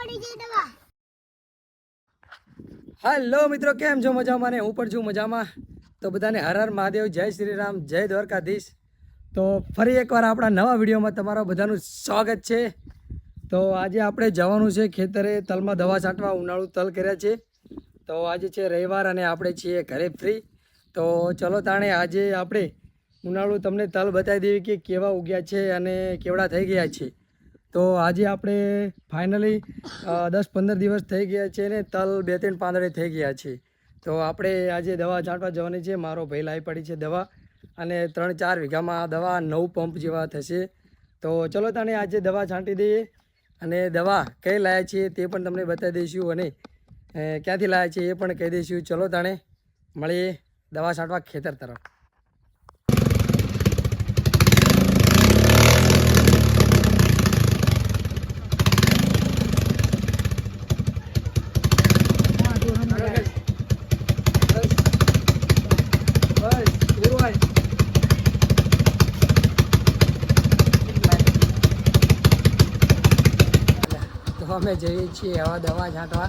પડી ગઈ દવા. હાલો મિત્રો, કેમ છો મજામાં ને? હું પણ છું મજામાં. તો બધાને હર હર મહાદેવ, જય શ્રી રામ જય દ્વારકાધીશ. તો ફરી એકવાર આપણા નવા વિડીયોમાં તમારા બધાનું સ્વાગત છે. તો આજે આપણે જવાનું છે ખેતરે તલમાં દવા છાંટવા, ઉનાળુ તલ કર્યા છે. તો આજે છે રવિવાર અને આપણે છીએ ઘરે ફ્રી. તો ચલો તાણે આજે આપણે ઉનાળુ તમને તલ બતાવી દઈએ કે કેવા ઉગ્યા છે અને કેવડા થઈ ગયા છે. તો આજે આપણે ફાઇનલી દસ પંદર દિવસ થઈ ગયા છે ને તલ બે ત્રણ પાંદડે થઈ ગયા છે. તો આપણે આજે દવા છાંટવા જવાની છે. મારો ભાઈ લાવી પડી છે દવા અને ત્રણ ચાર વીઘામાં આ દવા નવ પંપ જેવા થશે. તો ચલો તને આજે દવા છાંટી દઈએ અને દવા કઈ લાયા છીએ તે પણ તમને બતાવી દઈશું અને ક્યાંથી લાયા છીએ એ પણ કહી દઈશું. ચલો તાણે મળીએ દવા છાંટવા ખેતર તરફ બસ પૂરું હોય તો અમે જઈએ છીએ હવા દવા છાંટવા.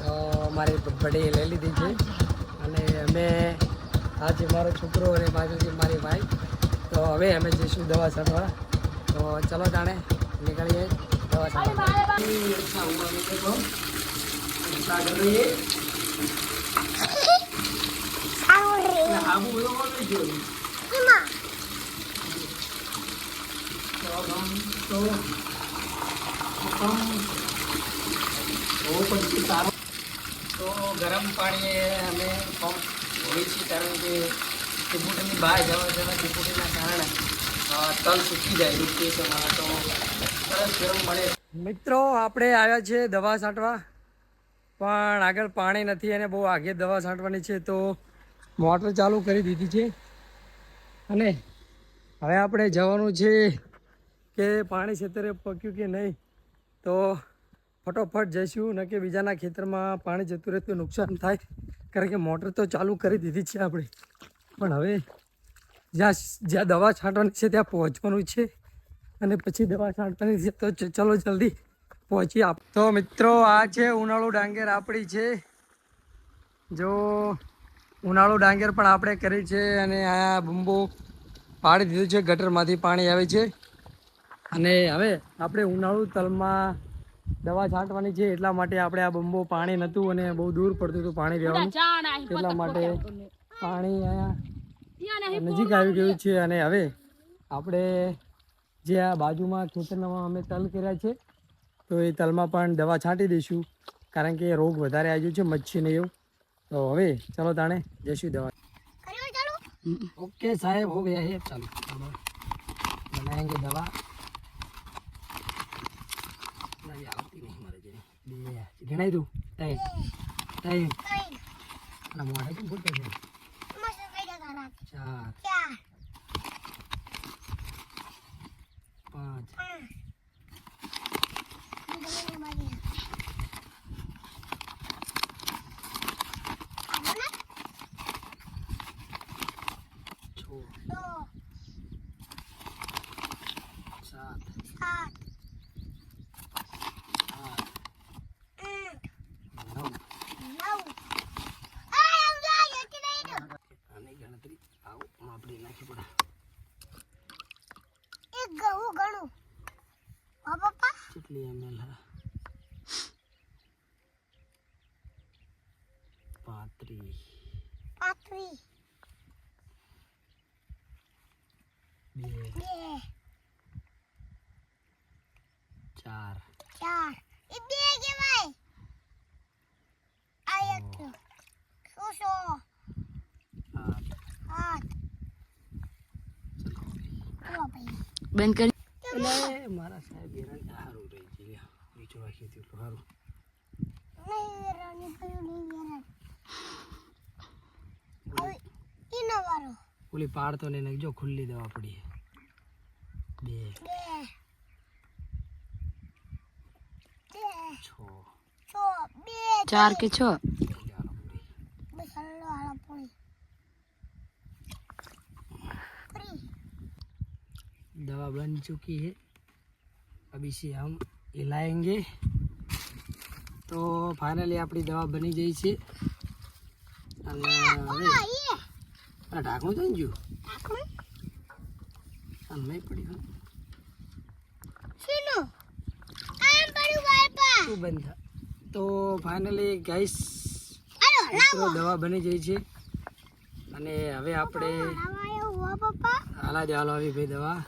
તો મારી બડે લઈ લીધી છે. અને અમે આજે મારો છોકરો અને બાજુથી મારી ભાઈ તો હવે અમે જઈશું દવા છાંટવા. તો ચલો તાણે નીકળીએ, દવા છાંટવા. રે તો સારું. તો ગરમ પાણીએ અમે પંપ હોય છે કારણ કે ટીપુટીની બહાર જવા જવા ટીપુટીના કારણે તલ સૂકી જાય એવું કે છે મારા તો સરસ ગરમ મળે. મિત્રો, આપણે આવ્યા છે દવા છાંટવા, પણ આગળ પાણી નથી અને બહુ આગે દવા છાંટવાની છે, તો મોટર ચાલુ કરી દીધી છે. અને હવે આપણે જવાનું છે કે પાણી છેતરે પક્યું કે નહીં, તો ફટોફટ જઈશું, ન કે બીજાના ખેતરમાં પાણી જતું રહે તો નુકસાન થાય. કારણ કે મોટર તો ચાલુ કરી દીધી છે આપણે. પણ હવે જ્યાં જ્યાં દવા છાંટવાની છે ત્યાં પહોંચવાનું છે. અને પછી દવા છાંટવાની છે તો ચલો જલ્દી પહોંચી આપ. તો મિત્રો, આ છે ઉનાળુ ડાંગર આપણી છે. જો ઉનાળુ ડાંગર પણ આપણે કરી છે અને આ બુંબો પાડી દીધું છે, ગટરમાંથી પાણી આવે છે. અને હવે આપણે ઉનાળુ તલમાં દવા છાંટવાની છે એટલા માટે આપણે આ બંબો પાણી નતું અને બહુ દૂર પડતું હતું પાણી રહેવાનું. એટલા માટે પાણી નજીક આવી ગયું છે અને હવે આપણે જે આ બાજુમાં ખેતરમાં અમે તલ કર્યા છે તો એ તલમાં પણ દવા છાંટી દઈશું. કારણ કે રોગ વધારે આવી ગયો છે મચ્છીને એવું. તો હવે ચલો તાણે જઈશું દવા. ઓકે સાહેબ હો ગયા હે. ચાલો. બનાવેંગે દવા. ગણાય તું તૈન તૈન અને મોઢે કેમ ફૂટ પડે ચાર પાંચ છ કેટલી એમએલ હા પાંત્રીસ પાંત્રી બે ચાર ચાર એ બે કહેવાય આ એક સો સો આઠ આઠ બંધ કરી બીજું વાંચ્યું હતું એટલું સારું નહીં વેરાની કયું નહીં વેરાન હવે ઈનો વારો ઓલી પાડતો ને એને જો ખુલ્લી દવા પડી બે બે બે છ છ બે ચાર કે છ અગિયાર પડી બસ હલ્લો હાલો પૂરી પૂરી दवा बन चुकी है अब इसे हम પીલાએંગે તો ફાઇનલી આપણી દવા બની જઈ છે. અને હવે ઢાંકણું તો ગયું નહીં પડ્યું તું તો ફાઇનલી ગાઈસ મિત્રો દવા બની ગઈ છે. અને હવે આપણે હાલા જ આવી ભાઈ દવા.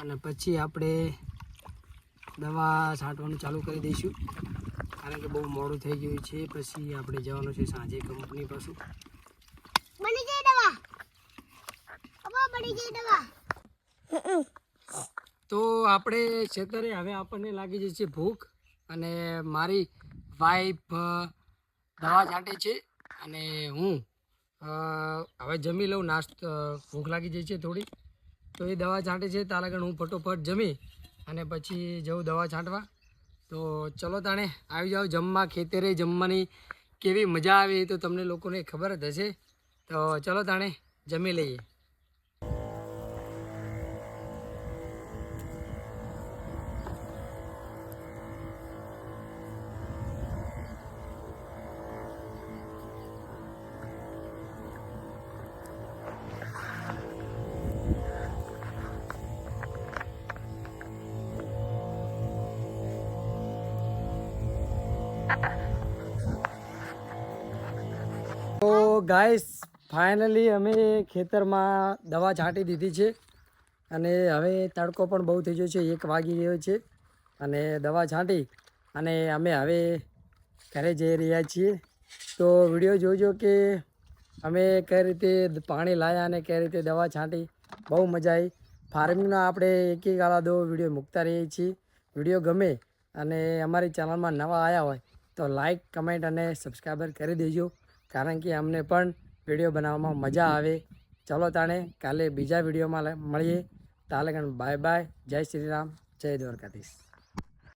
અને પછી આપણે દવા છાંટવાનું ચાલુ કરી દઈશું. કારણ કે બહુ મોડું થઈ ગયું છે. પછી આપણે જવાનું છે સાંજે કંપની પાસે બની ગઈ દવા? અબા બની ગઈ દવા? તો આપણે ખેતરે હવે આપણને લાગી જશે ભૂખ અને મારી વાઈફ દવા છાંટે છે અને હું હવે જમી લઉં નાસ્તો ભૂખ લાગી જાય છે થોડી. તો એ દવા છાંટે છે તારા હું ફટોફટ જમી અને પછી જવું દવા છાંટવા. તો ચલો તાણે, આવી જાઓ જમવા, ખેતરે જમવાની કેવી મજા આવે એ તો તમને લોકોને ખબર જ હશે. તો ચલો તાણે, જમી લઈએ. તો ગાઈસ ફાઇનલી અમે ખેતરમાં દવા છાંટી દીધી છે અને હવે તડકો પણ બહુ થઈ ગયો છે, એક વાગી ગયો છે અને દવા છાંટી અને અમે હવે ઘરે જઈ રહ્યા છીએ. તો વીડિયો જોજો કે અમે કઈ રીતે પાણી લાવ્યા અને કઈ રીતે દવા છાંટી. બહુ મજા આવી. ફાર્મિંગના આપણે એક એક આલા દો વીડિયો મૂકતા રહીએ છીએ. વીડિયો ગમે અને અમારી ચેનલમાં નવા આવ્યા હોય તો લાઈક કમેન્ટ અને સબસ્ક્રાઈબર કરી દેજો. કારણ કે અમને પણ વીડિયો બનાવવામાં મજા આવે. ચલો તાણે કાલે બીજા વિડીયોમાં મળીએ. તાલે બાય બાય. જય શ્રી રામ. જય દ્વારકાધીશ.